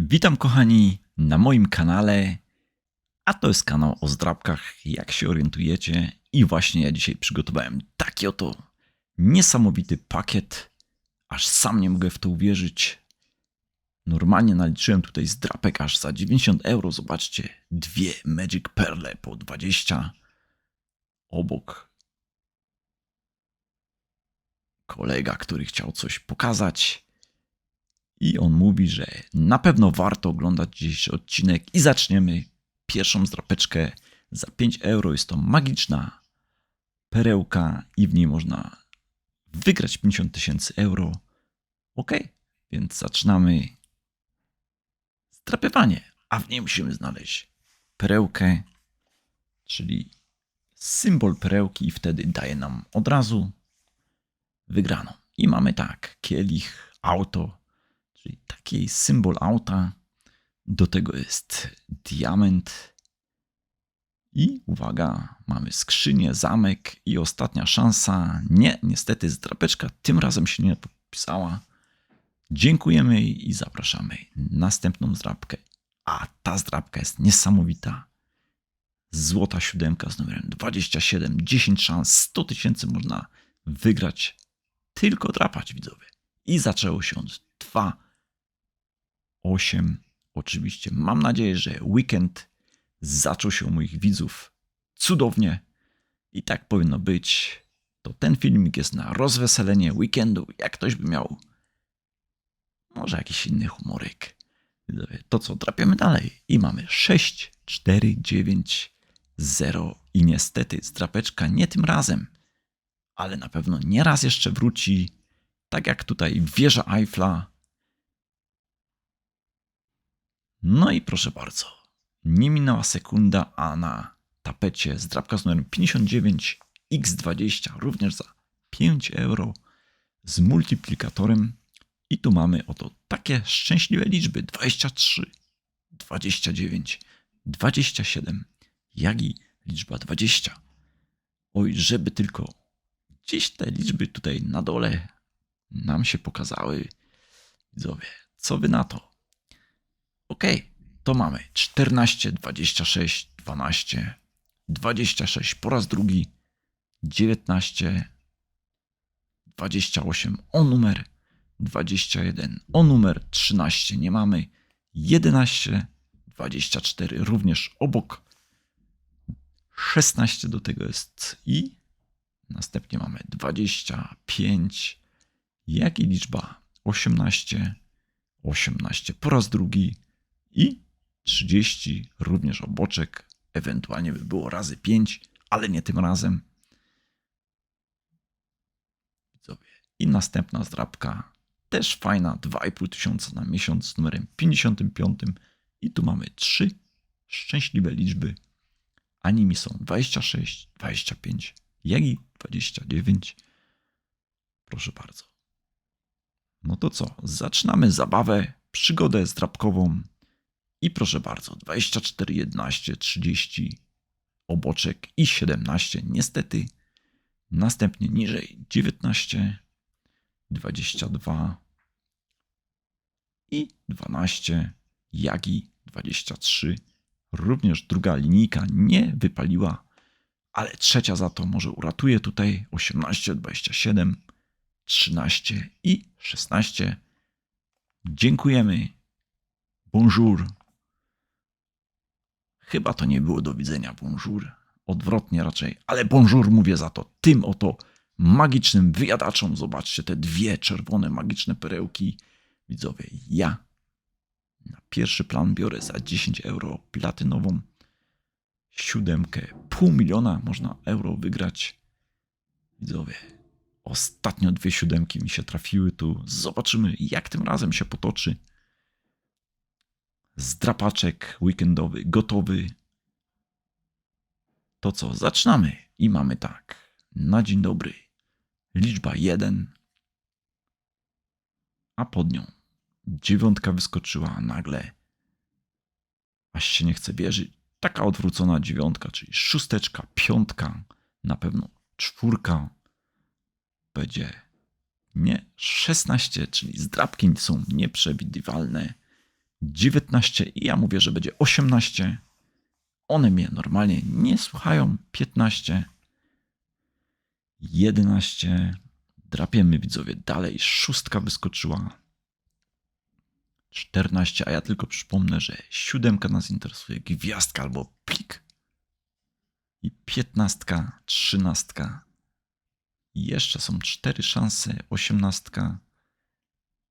Witam kochani na moim kanale, a to jest kanał o zdrabkach, jak się orientujecie. I właśnie ja dzisiaj przygotowałem taki oto niesamowity pakiet, aż sam nie mogę w to uwierzyć. Normalnie naliczyłem tutaj zdrapek aż za 90 euro. Zobaczcie, dwie Magic Perle po 20 obok. Kolega, który chciał coś pokazać. I on mówi, że na pewno warto oglądać dzisiejszy odcinek i zaczniemy pierwszą zdrapeczkę za 5 euro. Jest to magiczna perełka i w niej można wygrać 50 tysięcy euro. Ok, więc zaczynamy zdrapywanie, a w niej musimy znaleźć perełkę, czyli symbol perełki i wtedy daje nam od razu wygraną. I mamy tak, kielich, auto, czyli taki symbol auta. Do tego jest diament. I uwaga, mamy skrzynię, zamek i ostatnia szansa. Nie, niestety zdrapeczka tym razem się nie podpisała. Dziękujemy i zapraszamy na następną zdrabkę. A ta zdrabka jest niesamowita. Złota siódemka z numerem 27, 10 szans, 100 tysięcy można wygrać. Tylko drapać widzowie. I zaczęło się od 2, 8. Oczywiście mam nadzieję, że weekend zaczął się u moich widzów cudownie. I tak powinno być. To ten filmik jest na rozweselenie weekendu. Jak ktoś by miał może jakiś inny humorek. To co, drapiemy dalej. I mamy 6, 4, 9, 0. I niestety strapeczka nie tym razem. Ale na pewno nie raz jeszcze wróci. Tak jak tutaj wieża Eiffla. No i proszę bardzo. Nie minęła sekunda, a na tapecie zdrabka z numerem 59 X20 również za 5 euro z multiplikatorem. I tu mamy oto takie szczęśliwe liczby: 23, 29, 27, jak i liczba 20. Oj, żeby tylko gdzieś te liczby tutaj na dole nam się pokazały. Widzowie, co wy na to? Ok, to mamy. 14, 26, 12, 26 po raz drugi, 19, 28 o numer 21, o numer 13 nie mamy, 11, 24 również obok, 16 do tego jest i następnie mamy 25, jak i liczba? 18, 18 po raz drugi i 30 również oboczek, ewentualnie by było razy 5, ale nie tym razem. I następna zdrabka, też fajna, 2,5 tysiąca na miesiąc z numerem 55 i tu mamy trzy szczęśliwe liczby, a nimi są 26, 25, jak i 29. Proszę bardzo. No to co? Zaczynamy zabawę, przygodę zdrabkową. I proszę bardzo, 24, 11, 30 oboczek i 17. Niestety, następnie niżej 19, 22 i 12, jak i 23. Również druga linijka nie wypaliła, ale trzecia za to może uratuje tutaj 18, 27, 13 i 16. Dziękujemy. Bonjour. Chyba to nie było do widzenia bonjour. Odwrotnie raczej, ale bonjour mówię za to tym oto magicznym wyjadaczom. Zobaczcie te dwie czerwone magiczne perełki. Widzowie, ja na pierwszy plan biorę za 10 euro platynową siódemkę. Pół miliona można euro wygrać. Widzowie, ostatnio dwie siódemki mi się trafiły tu. Zobaczymy, jak tym razem się potoczy. Zdrapaczek weekendowy gotowy. To co, zaczynamy. I mamy tak. Na dzień dobry. Liczba 1. A pod nią dziewiątka wyskoczyła nagle. Aż się nie chce wierzyć. Taka odwrócona dziewiątka, czyli szósteczka, piątka, na pewno czwórka będzie nie 16, czyli zdrabki są nieprzewidywalne. 19 i ja mówię, że będzie 18. One mnie normalnie nie słuchają. 15, 11. Drapiemy widzowie dalej. Szóstka wyskoczyła. 14, a ja tylko przypomnę, że siódemka nas interesuje, gwiazdka albo plik. I 15, 13. I jeszcze są cztery szanse. 18,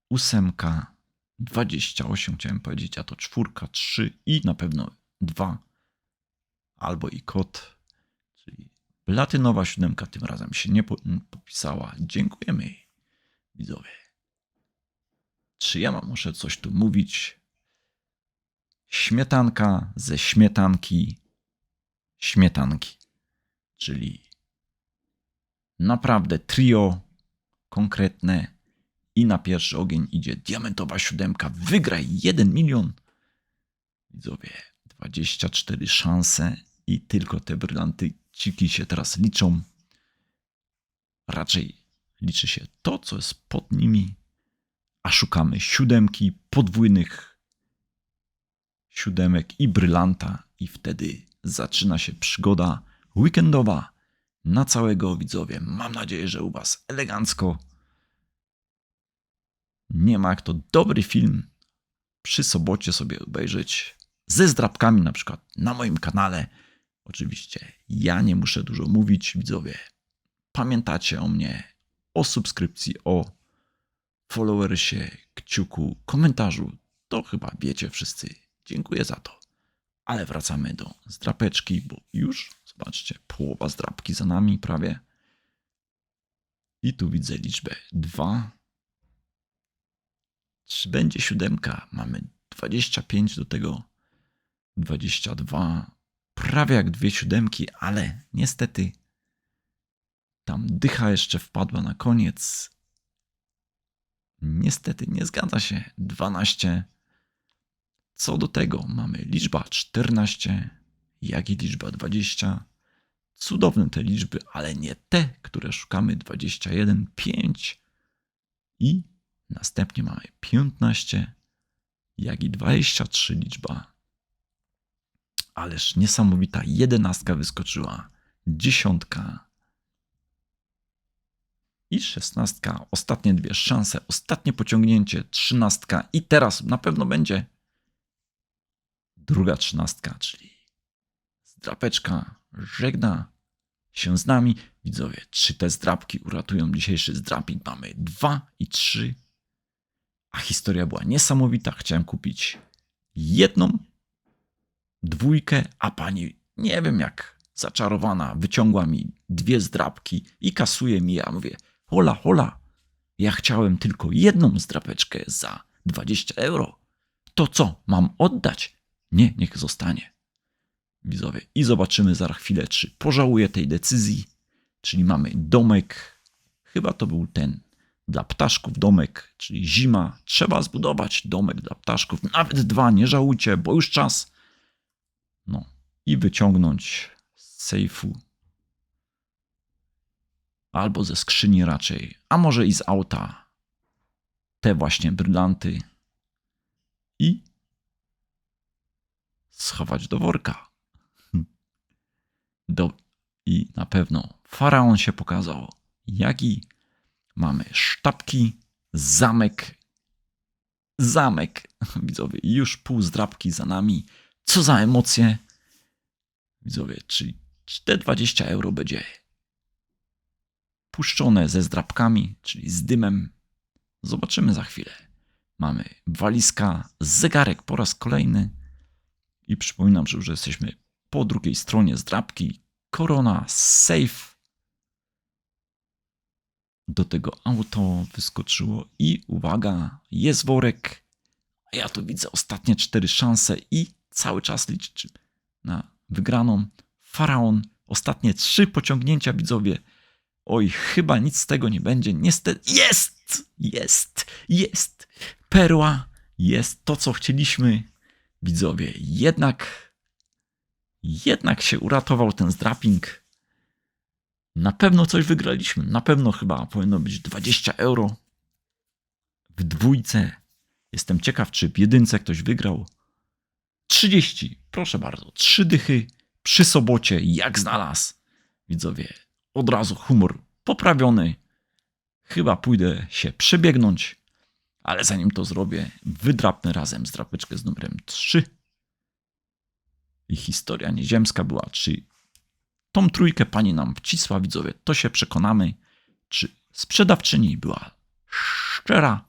ósemka, 28 chciałem powiedzieć, a to czwórka, 3 i na pewno 2 albo i kod, czyli platynowa siódemka tym razem się nie po- popisała. Dziękujemy jej, widzowie. Czy ja mam, muszę coś tu mówić? Śmietanka ze śmietanki śmietanki, czyli naprawdę trio konkretne i na pierwszy ogień idzie diamentowa siódemka. Wygraj 1 milion. Widzowie, 24 szanse i tylko te brylantyciki się teraz liczą. Raczej liczy się to, co jest pod nimi, a szukamy siódemki, podwójnych siódemek i brylanta i wtedy zaczyna się przygoda weekendowa na całego widzowie. Mam nadzieję, że u was elegancko. Nie ma jak to dobry film przy sobocie sobie obejrzeć ze zdrabkami na przykład na moim kanale. Oczywiście ja nie muszę dużo mówić, widzowie. Pamiętacie o mnie, o subskrypcji, o followersie, kciuku, komentarzu. To chyba wiecie wszyscy. Dziękuję za to. Ale wracamy do zdrapeczki, bo już, zobaczcie, połowa zdrapki za nami prawie. I tu widzę liczbę 2. Czy będzie siódemka? Mamy 25 do tego 22. Prawie jak dwie siódemki, ale niestety tam dycha jeszcze wpadła na koniec. Niestety nie zgadza się. 12. Co do tego mamy liczba 14, jak i liczba 20. Cudowne te liczby, ale nie te, które szukamy 21, 5 i następnie mamy 15, jak i 23 liczba. Ależ niesamowita jedenastka wyskoczyła, dziesiątka i szesnastka. Ostatnie dwie szanse, ostatnie pociągnięcie, trzynastka i teraz na pewno będzie druga trzynastka, czyli zdrapeczka żegna się z nami. Widzowie, czy te zdrapki uratują dzisiejszy zdrapik? Mamy dwa i trzy. A historia była niesamowita. Chciałem kupić jedną dwójkę, a pani nie wiem jak zaczarowana wyciągła mi dwie zdrapki i kasuje mi. Ja mówię, hola, hola, ja chciałem tylko jedną zdrapeczkę za 20 euro. To co, mam oddać? Nie, niech zostanie. Widzowie, i zobaczymy za chwilę, czy pożałuję tej decyzji. Czyli mamy domek, chyba to był ten dla ptaszków domek, czyli zima. Trzeba zbudować domek dla ptaszków, nawet dwa, nie żałujcie, bo już czas. No i wyciągnąć z sejfu. Albo ze skrzyni raczej, a może i z auta. Te właśnie brylanty. I schować do worka. Do, I na pewno. Faraon się pokazał, jak i mamy sztabki, zamek, zamek, widzowie, już pół zdrabki za nami. Co za emocje, widzowie, czyli te 20 euro będzie puszczone ze zdrabkami, czyli z dymem. Zobaczymy za chwilę. Mamy walizka, zegarek po raz kolejny. I przypominam, że już jesteśmy po drugiej stronie zdrabki. Korona, safe. Do tego auto wyskoczyło i uwaga, jest worek. Ja tu widzę ostatnie cztery szanse i cały czas liczy na wygraną. Faraon, ostatnie trzy pociągnięcia widzowie. Oj, chyba nic z tego nie będzie. Niestety, jest, jest, jest. Perła, jest to, co chcieliśmy. Widzowie, jednak, jednak się uratował ten zdraping. Na pewno coś wygraliśmy. Na pewno chyba powinno być 20 euro w dwójce. Jestem ciekaw, czy w jedynce ktoś wygrał. 30, proszę bardzo, trzy dychy przy sobocie, jak znalazł. Widzowie, od razu humor poprawiony. Chyba pójdę się przebiegnąć, ale zanim to zrobię, wydrapnę razem zdrapeczkę z numerem 3. I historia nieziemska była, czy tą trójkę pani nam wcisła, widzowie, to się przekonamy, czy sprzedawczyni była szczera,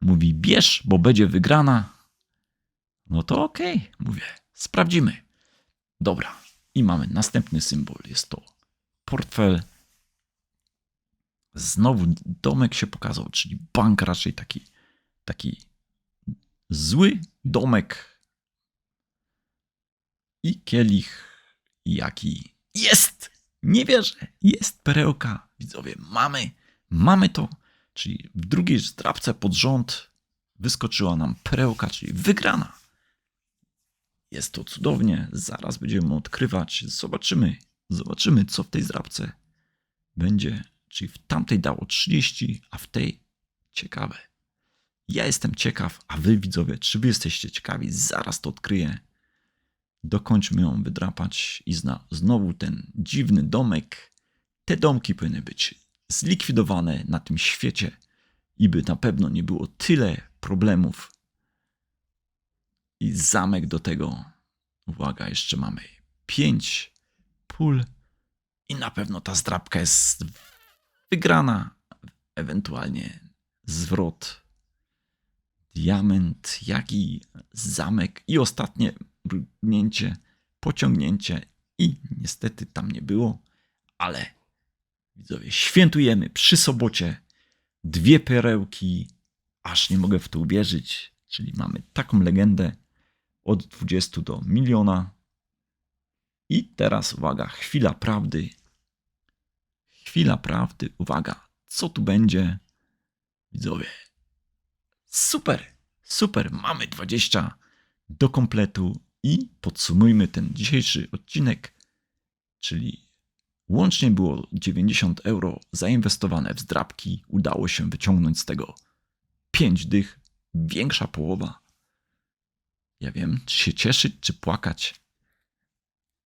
mówi bierz, bo będzie wygrana, no to okej, mówię, sprawdzimy. Dobra, i mamy następny symbol, jest to portfel. Znowu domek się pokazał, czyli bank raczej taki, taki zły domek. I kielich, jaki jest! Nie wierzę, jest perełka. Widzowie, mamy, mamy to. Czyli w drugiej zdrabce pod rząd wyskoczyła nam perełka, czyli wygrana. Jest to cudownie. Zaraz będziemy odkrywać. Zobaczymy. Zobaczymy, co w tej zdrabce będzie. Czyli w tamtej dało 30, a w tej ciekawe. Ja jestem ciekaw, a wy widzowie, czy wy jesteście ciekawi? Zaraz to odkryję. Dokończmy ją wydrapać i zna, znowu ten dziwny domek. Te domki powinny być zlikwidowane na tym świecie i by na pewno nie było tyle problemów i zamek do tego. Uwaga, jeszcze mamy pięć pól i na pewno ta zdrabka jest wygrana. Ewentualnie zwrot, diament, jak i zamek i ostatnie brnięcie, pociągnięcie i niestety tam nie było, ale widzowie, świętujemy przy sobocie dwie perełki, aż nie mogę w to uwierzyć, czyli mamy taką legendę od 20 do miliona. I teraz uwaga, chwila prawdy. Chwila prawdy, uwaga, co tu będzie? Widzowie, super, super, mamy 20 do kompletu i podsumujmy ten dzisiejszy odcinek, czyli łącznie było 90 euro zainwestowane w zdrabki, udało się wyciągnąć z tego 5 dych, większa połowa. Ja wiem, czy się cieszyć, czy płakać.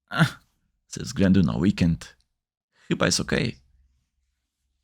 Ach, ze względu na weekend chyba jest ok.